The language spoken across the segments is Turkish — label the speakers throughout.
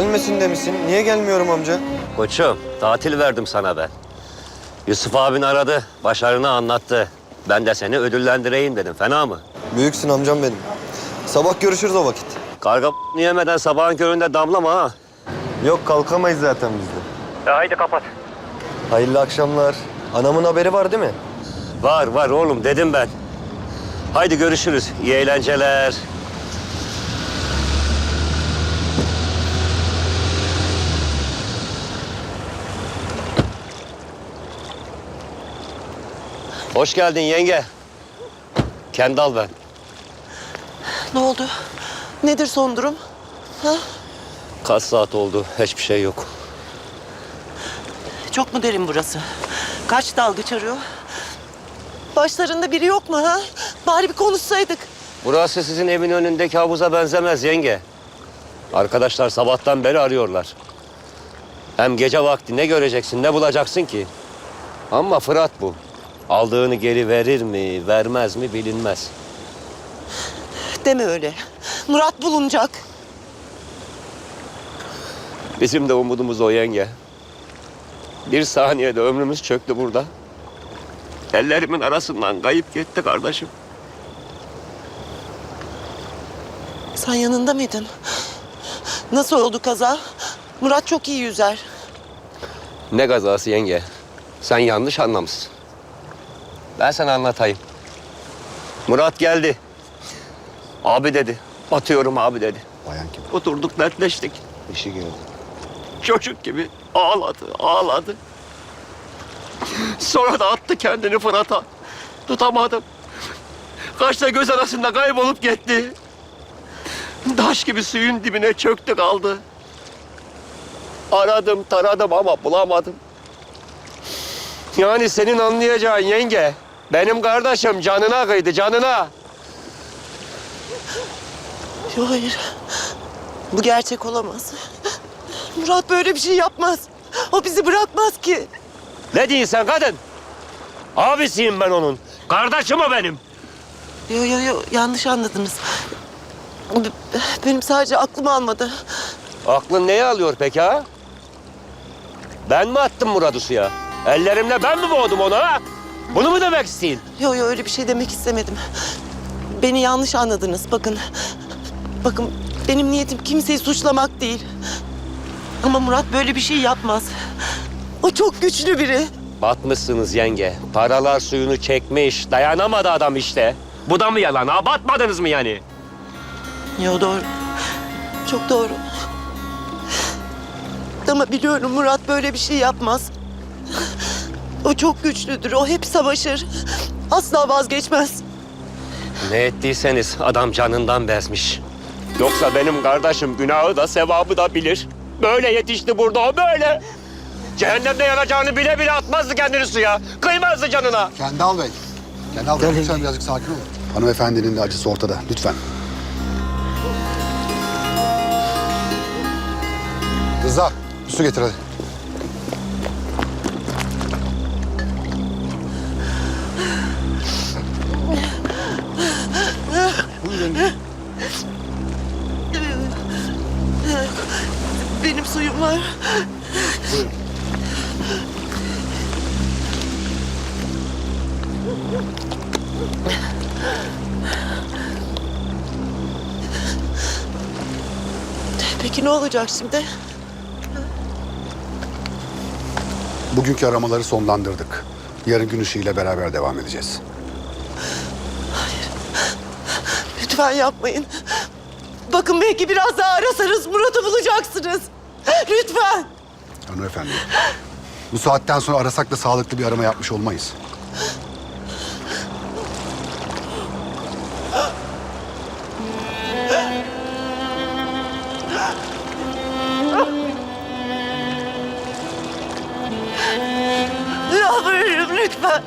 Speaker 1: Gelmesin demişsin. Niye gelmiyorum amca?
Speaker 2: Koçum, tatil verdim sana ben. Yusuf abin aradı, başarını anlattı. Ben de seni ödüllendireyim dedim. Fena mı?
Speaker 1: Büyüksün amcam benim. Sabah görüşürüz o vakit.
Speaker 2: Karga yemeden sabahın köründe damlama ha.
Speaker 1: Yok kalkamayız zaten biz de.
Speaker 2: Ya haydi kapat.
Speaker 1: Hayırlı akşamlar. Anamın haberi var değil mi?
Speaker 2: Var var oğlum dedim ben. Haydi görüşürüz. İyi eğlenceler. Hoş geldin yenge. Kendal ben.
Speaker 3: Ne oldu? Nedir son durum? Ha?
Speaker 2: Kaç saat oldu? Hiçbir şey yok.
Speaker 3: Çok mu derin burası? Kaç dalgıç arıyor? Başlarında biri yok mu ha? Bari bir konuşsaydık.
Speaker 2: Burası sizin evin önündeki havuza benzemez yenge. Arkadaşlar sabahtan beri arıyorlar. Hem gece vakti ne göreceksin, ne bulacaksın ki? Ama Fırat bu. Aldığını geri verir mi, vermez mi bilinmez.
Speaker 3: Deme öyle. Murat bulunacak.
Speaker 2: Bizim de umudumuz o yenge. Bir saniyede ömrümüz çöktü burada. Ellerimin arasından kayıp gitti kardeşim.
Speaker 3: Sen yanında mıydın? Nasıl oldu kaza? Murat çok iyi yüzer.
Speaker 2: Ne kazası yenge? Sen yanlış anlamışsın. Ben sana anlatayım. Murat geldi. Abi dedi. Batıyorum abi dedi.
Speaker 4: Bayan kim?
Speaker 2: Oturduk dertleştik.
Speaker 4: İşi gördüm.
Speaker 2: Çocuk gibi ağladı, ağladı. Sonra da attı kendini Fırat'a. Tutamadım. Kaçta göz arasında kaybolup gitti. Taş gibi suyun dibine çöktü kaldı. Aradım, taradım ama bulamadım. Yani senin anlayacağın yenge, benim kardeşim canına kıydı, canına.
Speaker 3: Yok hayır. Bu gerçek olamaz. Murat böyle bir şey yapmaz. O bizi bırakmaz ki.
Speaker 2: Ne diyorsun sen kadın? Abisiyim ben onun. Kardeşim o benim.
Speaker 3: Yo yo yo yanlış anladınız. B- Benim sadece aklım almadı.
Speaker 2: Aklın neye alıyor peki ha? Ben mi attım Murat'ı suya? Ellerimle ben mi boğdum onu ha? Bunu mu demek isteyin?
Speaker 3: Yo yo öyle bir şey demek istemedim. Beni yanlış anladınız. Bakın. Bakın benim niyetim kimseyi suçlamak değil. Ama Murat böyle bir şey yapmaz. O çok güçlü biri.
Speaker 2: Batmışsınız yenge. Paralar suyunu çekmiş. Dayanamadı adam işte. Bu da mı yalan ha? Batmadınız mı yani?
Speaker 3: Yo doğru. Çok doğru. Ama biliyorum Murat böyle bir şey yapmaz. O çok güçlüdür. O hep savaşır. Asla vazgeçmez.
Speaker 2: Ne ettiyseniz adam canından bezmiş. Yoksa benim kardeşim günahı da sevabı da bilir. Böyle yetişti burada o böyle. Cehennemde yanacağını bile bile atmazdı kendini suya. Kıymazdı canına.
Speaker 4: Kendal Bey. Kendal Bey lütfen birazcık sakin olun. Hanımefendinin de acısı ortada. Lütfen. Rıza, su getir hadi.
Speaker 3: Benim suyum var.
Speaker 4: Buyurun.
Speaker 3: Peki ne olacak şimdi?
Speaker 4: Bugünkü aramaları sonlandırdık. Yarın gün ışığıyla beraber devam edeceğiz.
Speaker 3: Lütfen yapmayın. Bakın belki biraz daha arasanız Murat'ı bulacaksınız. Lütfen.
Speaker 4: Hanımefendi. Bu saatten sonra arasak da sağlıklı bir arama yapmış olmayız.
Speaker 3: Yalvarırım lütfen.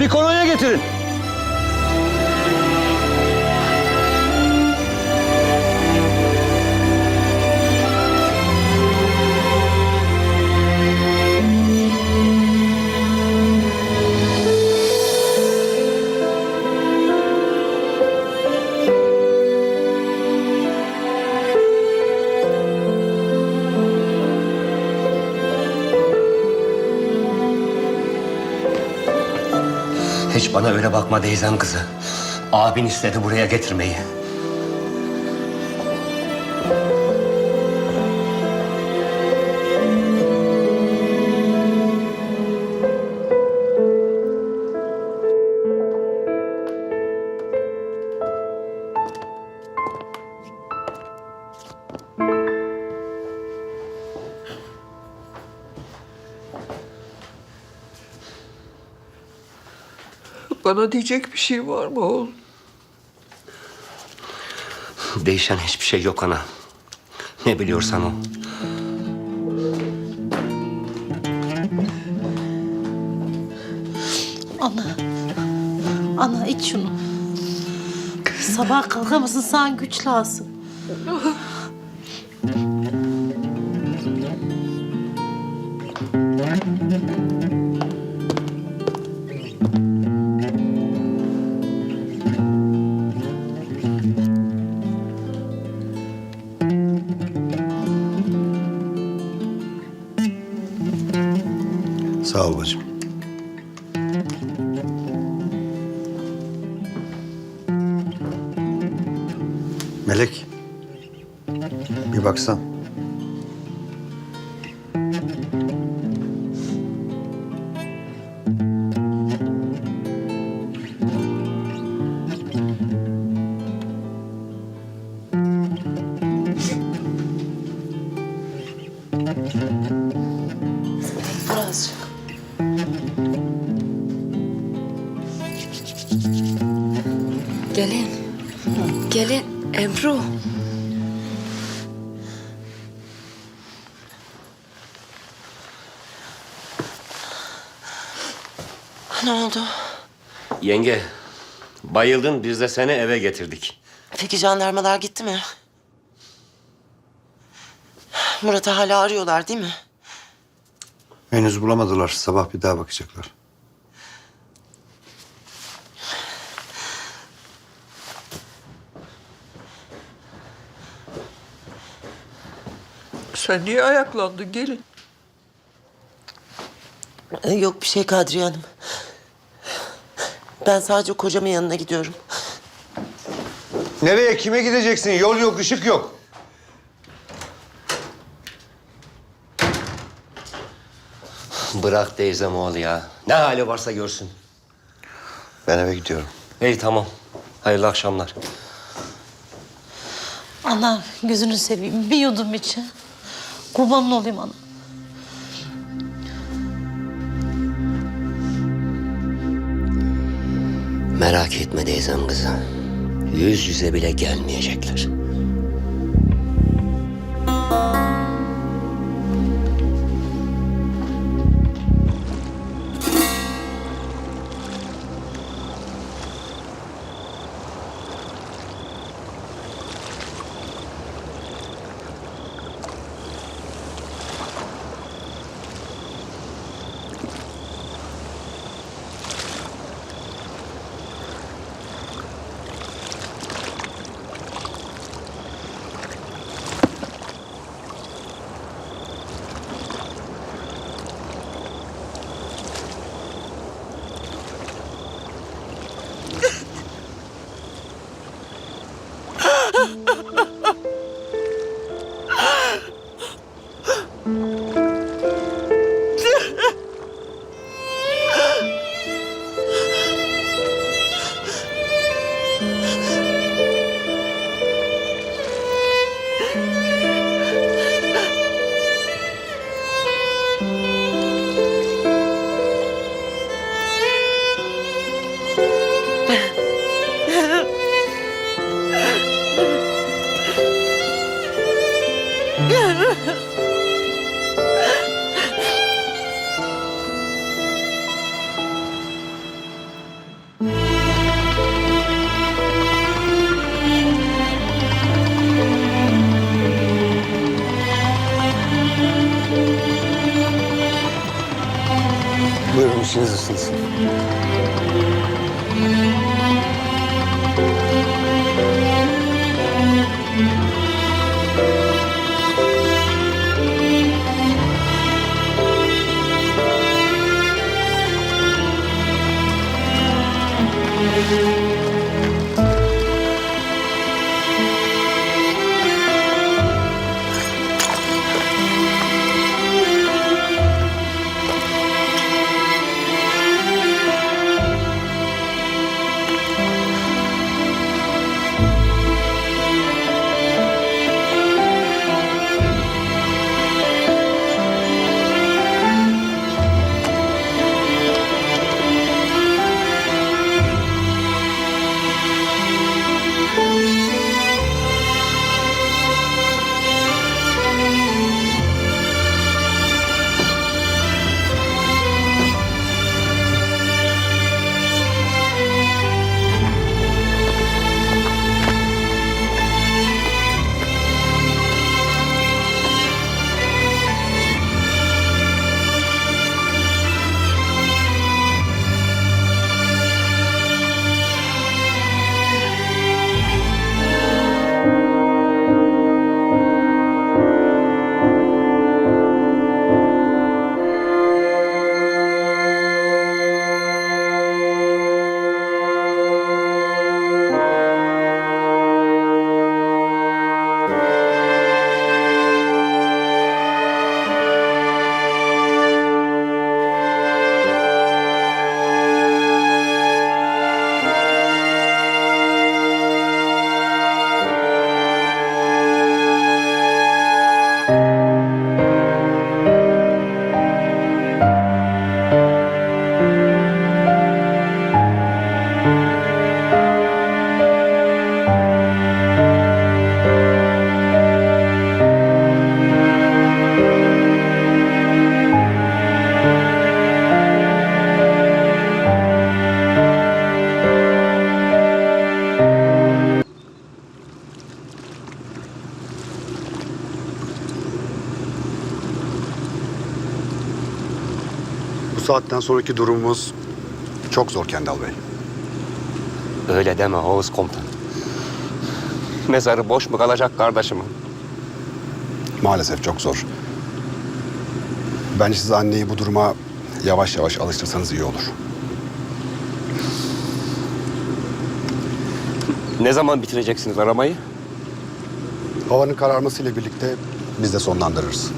Speaker 2: Bir kolonya getirin. Bana öyle bakma teyzem kızı. Abin istedi buraya getirmeyi.
Speaker 5: Bana diyecek bir şey var mı oğlum?
Speaker 2: Değişen hiçbir şey yok ana. Ne biliyorsan o.
Speaker 6: Ana. Ana iç şunu. Sabah kalkamazsın sana güç lazım.
Speaker 1: ol bacım. Melek. Bir baksan.
Speaker 3: Ne oldu?
Speaker 2: Yenge, bayıldın biz de seni eve getirdik.
Speaker 3: Peki jandarmalar gitti mi? Murat'ı hala arıyorlar değil mi?
Speaker 1: Henüz bulamadılar. Sabah bir daha bakacaklar.
Speaker 5: Sen niye ayaklandın gelin?
Speaker 3: Ee, Yok bir şey Kadriye Hanım. Ben sadece kocamın yanına gidiyorum.
Speaker 1: Nereye? Kime gideceksin? Yol yok, ışık yok.
Speaker 2: Bırak teyzem oğlu ya. Ne hali varsa görsün.
Speaker 1: Ben eve gidiyorum.
Speaker 2: İyi tamam. Hayırlı akşamlar.
Speaker 6: Ana gözünü seveyim bir yudum içi. Kurbanın olayım ana.
Speaker 2: Merak etme teyzem kızı. Yüz yüze bile gelmeyecekler.
Speaker 4: Bu saatten sonraki durumumuz çok zor Kendal Bey.
Speaker 2: Öyle deme Oğuz komutan. Mezarı boş mu kalacak kardeşim?
Speaker 4: Maalesef çok zor. Bence siz anneyi bu duruma yavaş yavaş alıştırsanız iyi olur.
Speaker 2: Ne zaman bitireceksiniz aramayı?
Speaker 4: Havanın kararmasıyla birlikte biz de sonlandırırız.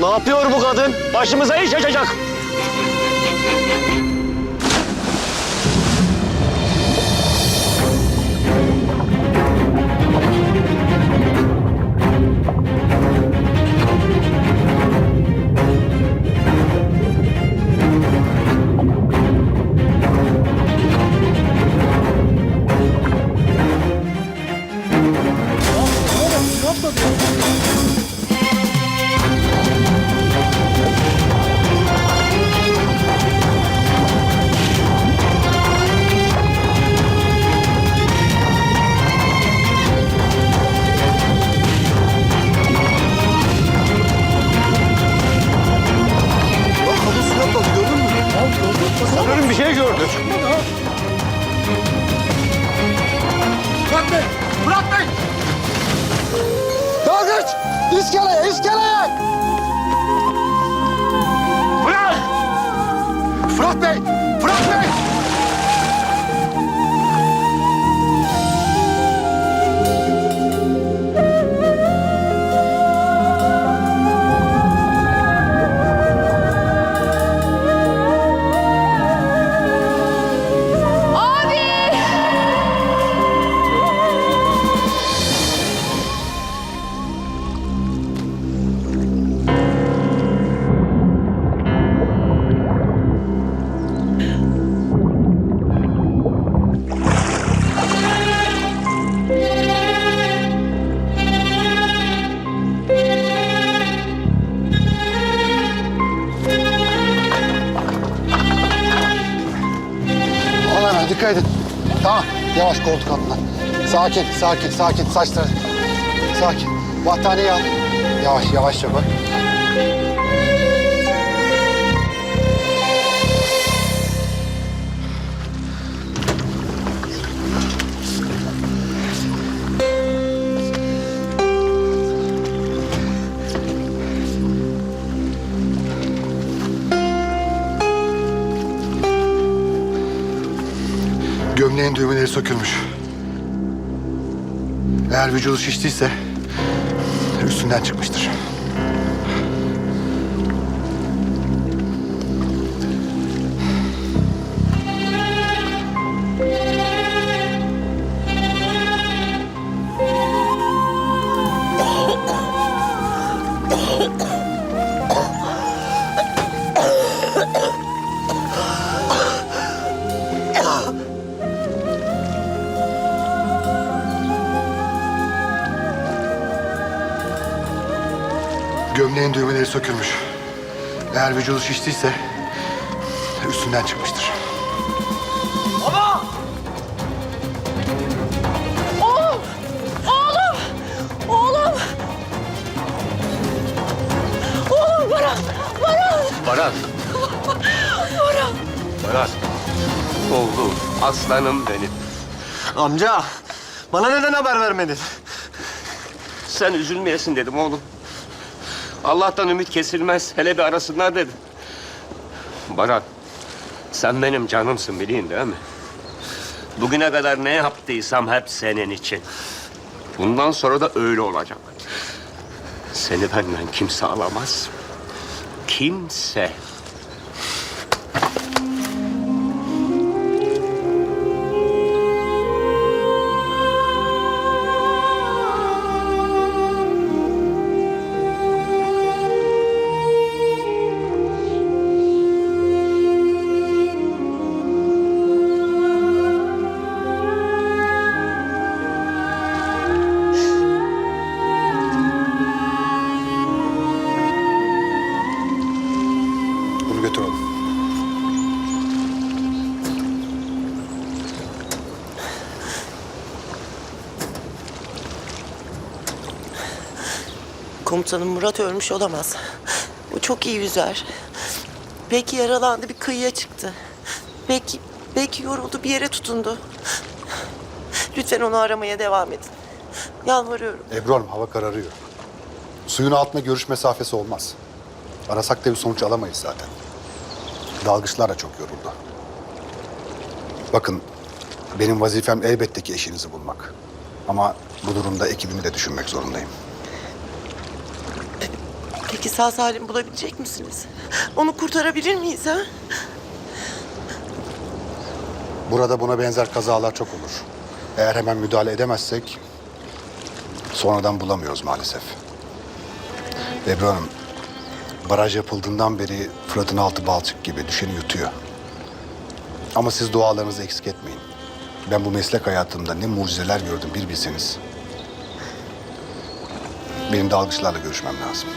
Speaker 2: Ne yapıyor bu kadın? Başımıza iş açacak.
Speaker 1: İskeleye,
Speaker 4: Yavaş koltuk altına. Sakin, sakin, sakin. Saçları. Sakin. Battaniye al. Yavaş, yavaşça bak. Gömleğin düğmeleri sökülmüş. Eğer vücudu şiştiyse üstünden çıkmıştır. Gömleğin düğmeleri sökülmüş. Eğer vücudu şiştiyse üstünden çıkmıştır.
Speaker 2: Baran. Baran. Baran. Oğlum, aslanım benim.
Speaker 1: Amca bana neden haber vermedin?
Speaker 2: Sen üzülmeyesin dedim oğlum. Allah'tan ümit kesilmez. Hele bir arasınlar dedim. Baran, sen benim canımsın bileyim değil mi? Bugüne kadar ne yaptıysam hep senin için. Bundan sonra da öyle olacak. Seni benden kimse alamaz. Kimse.
Speaker 3: Komutanım Murat ölmüş olamaz. O çok iyi yüzer. Belki yaralandı bir kıyıya çıktı. Belki belki yoruldu bir yere tutundu. Lütfen onu aramaya devam edin. Yalvarıyorum.
Speaker 4: Ebru Hanım hava kararıyor. Suyun altında görüş mesafesi olmaz. Arasak da bir sonuç alamayız zaten. Dalgıçlar da çok yoruldu. Bakın benim vazifem elbette ki eşinizi bulmak. Ama bu durumda ekibimi de düşünmek zorundayım.
Speaker 3: Peki sağ salim bulabilecek misiniz? Onu kurtarabilir miyiz ha?
Speaker 4: Burada buna benzer kazalar çok olur. Eğer hemen müdahale edemezsek sonradan bulamıyoruz maalesef. Ebru Hanım, baraj yapıldığından beri Fırat'ın altı balçık gibi düşeni yutuyor. Ama siz dualarınızı eksik etmeyin. Ben bu meslek hayatımda ne mucizeler gördüm bir bilseniz. Benim dalgıçlarla görüşmem lazım.